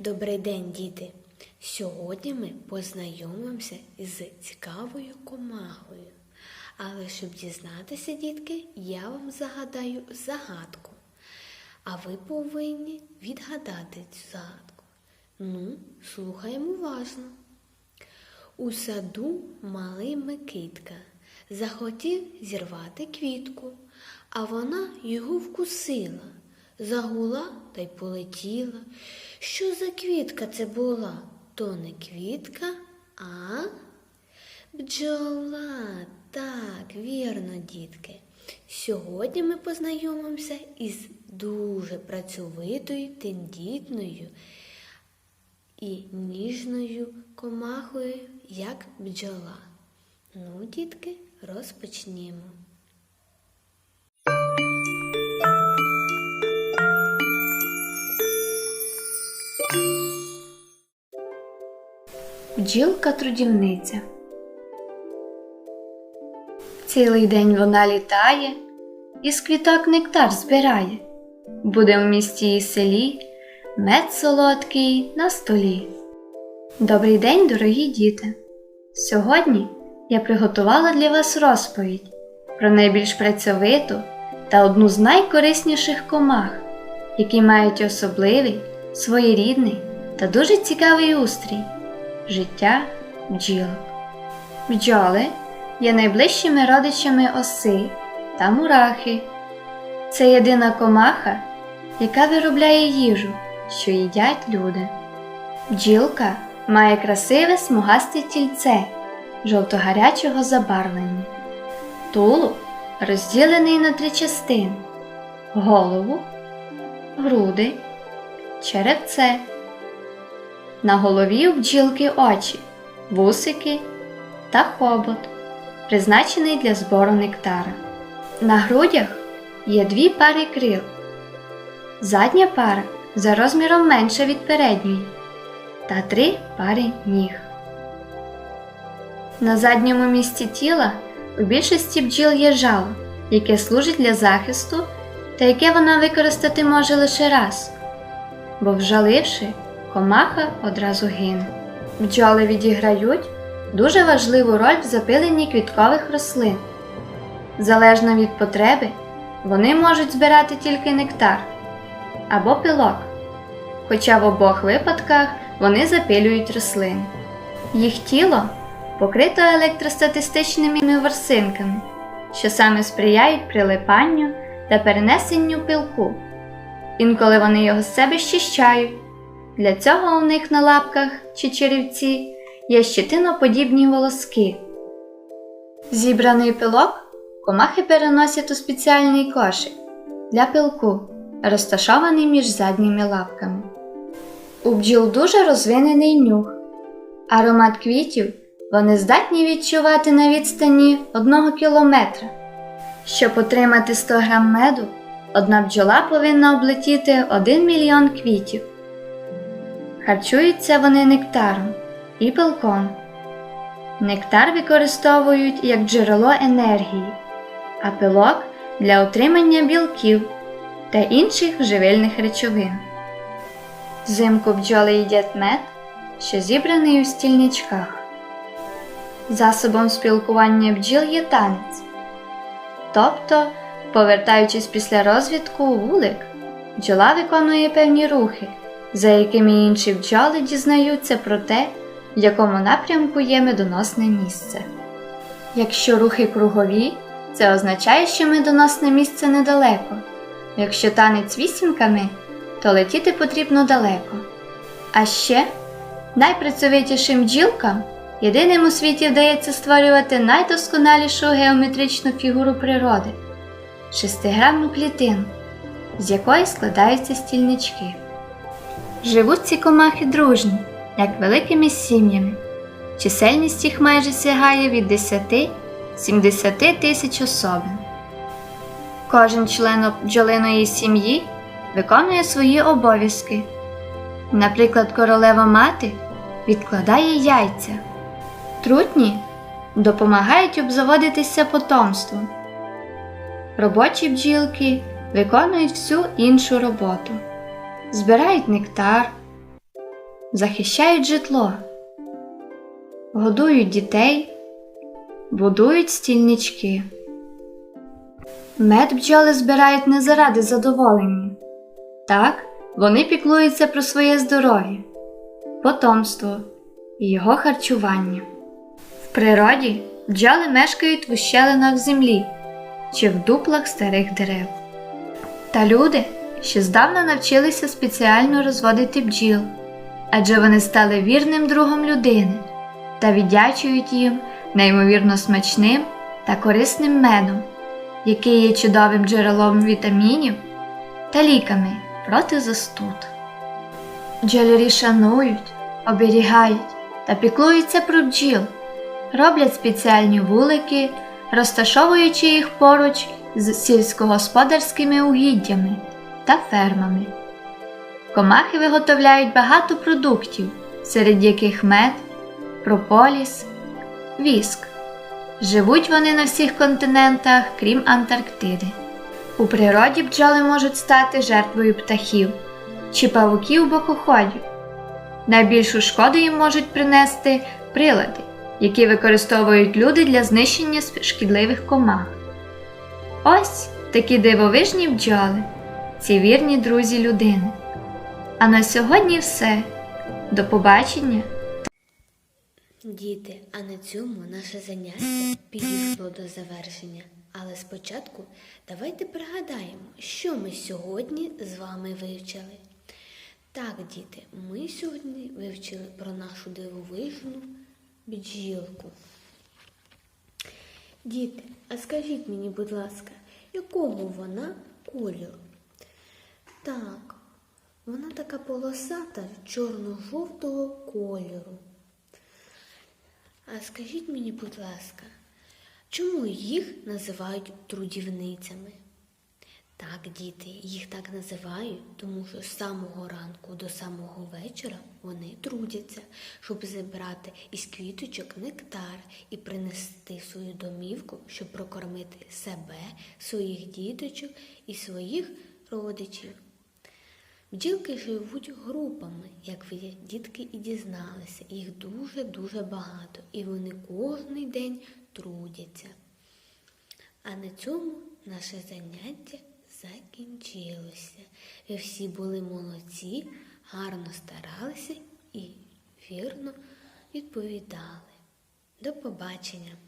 Добрий день, діти! Сьогодні ми познайомимося із цікавою комахою. Але щоб дізнатися, дітки, я вам загадаю загадку. А ви повинні відгадати цю загадку. Ну, слухаємо уважно. У саду малий Микитка захотів зірвати квітку, а вона його вкусила, загула та й полетіла. Що за квітка це була? То не квітка, а бджола. Так, вірно, дітки. Сьогодні ми познайомимося із дуже працьовитою, тендітною і ніжною комахою, як бджола. Ну, дітки, розпочнімо. Бджілка трудівниця. Цілий день вона літає, із квіток нектар збирає. Буде в місті і селі мед солодкий на столі. Добрий день, дорогі діти! Сьогодні я приготувала для вас розповідь про найбільш працьовиту та одну з найкорисніших комах, які мають особливий, своєрідний та дуже цікавий устрій життя бджілок. Бджоли є найближчими родичами оси та мурахи. Це єдина комаха, яка виробляє їжу, що їдять люди. Бджілка має красиве смугасте тільце жовто-гарячого забарвлення. Тулуб розділений на три частини: голову, груди, черевце. На голові у бджілки очі, вусики та хобот, призначений для збору нектара. На грудях є дві пари крил. Задня пара за розміром менша від передньої та три пари ніг. На задньому місці тіла у більшості бджіл є жало, яке служить для захисту та яке вона використати може лише раз, бо вжаливши, комаха одразу гине. Бджоли відіграють дуже важливу роль в запиленні квіткових рослин. Залежно від потреби, вони можуть збирати тільки нектар або пилок, хоча в обох випадках вони запилюють рослини. Їх тіло покрито електростатистичними ворсинками, що саме сприяють прилипанню та перенесенню пилку. Інколи вони його з себе щищають. Для цього у них на лапках чи черевці є щетиноподібні волоски. Зібраний пилок комахи переносять у спеціальний кошик для пилку, розташований між задніми лапками. У бджіл дуже розвинений нюх. Аромат квітів вони здатні відчувати на відстані 1 кілометра. Щоб отримати 100 грам меду, одна бджола повинна облетіти 1 мільйон квітів. Харчуються вони нектаром і пилком. Нектар використовують як джерело енергії, а пилок для отримання білків та інших живильних речовин. Взимку бджоли їдять мед, що зібраний у стільничках. Засобом спілкування бджіл є танець. Тобто, повертаючись після розвідку у вулик, бджола виконує певні рухи, за якими інші бджоли дізнаються про те, в якому напрямку є медоносне місце. Якщо рухи кругові, це означає, що медоносне місце недалеко. Якщо танець вісімками, то летіти потрібно далеко. А ще найпрацьовитішим бджілкам єдиним у світі вдається створювати найдосконалішу геометричну фігуру природи шестигранну клітину, з якої складаються стільнички. Живуть ці комахи дружні, як великими сім'ями. Чисельність їх майже сягає від 10-70 тисяч особин. Кожен член бджолиної сім'ї виконує свої обов'язки. Наприклад, королева мати відкладає яйця, трутні допомагають обзаводитися потомством. Робочі бджілки виконують всю іншу роботу, збирають нектар, захищають житло, годують дітей, будують стільнички. Мед бджоли збирають не заради задоволення. Так, вони піклуються про своє здоров'я, потомство і його харчування. В природі бджоли мешкають в ущелинах землі чи в дуплах старих дерев. Та люди ще здавна навчилися спеціально розводити бджіл, адже вони стали вірним другом людини та віддячують їм неймовірно смачним та корисним медом, який є чудовим джерелом вітамінів та ліками проти застуд. Бджолярі шанують, оберігають та піклуються про бджіл, роблять спеціальні вулики, розташовуючи їх поруч з сільськогосподарськими угіддями та фермами. Комахи виготовляють багато продуктів, серед яких мед, прополіс, віск. Живуть вони на всіх континентах, крім Антарктиди. У природі бджоли можуть стати жертвою птахів чи павуків бокоходів. Найбільшу шкоду їм можуть принести прилади, які використовують люди для знищення шкідливих комах. Ось такі дивовижні бджоли, ці вірні друзі людини. А на сьогодні все. До побачення! Діти, а на цьому наше заняття підійшло до завершення. Але спочатку давайте пригадаємо, що ми сьогодні з вами вивчили. Так, діти, ми сьогодні вивчили про нашу дивовижну бджілку. Діти, а скажіть мені, будь ласка, якого вона кольору? Так, вона така полосата чорно-жовтого кольору. А скажіть мені, будь ласка, чому їх називають трудівницями? Так, діти, їх так називають, тому що з самого ранку до самого вечора вони трудяться, щоб зібрати із квіточок нектар і принести свою домівку, щоб прокормити себе, своїх діточок і своїх родичів. Бджілки живуть групами, як ви дітки і дізналися. Їх дуже-дуже багато, і вони кожен день трудяться. А на цьому наше заняття закінчилося. Ви всі були молодці, гарно старалися і вірно відповідали. До побачення!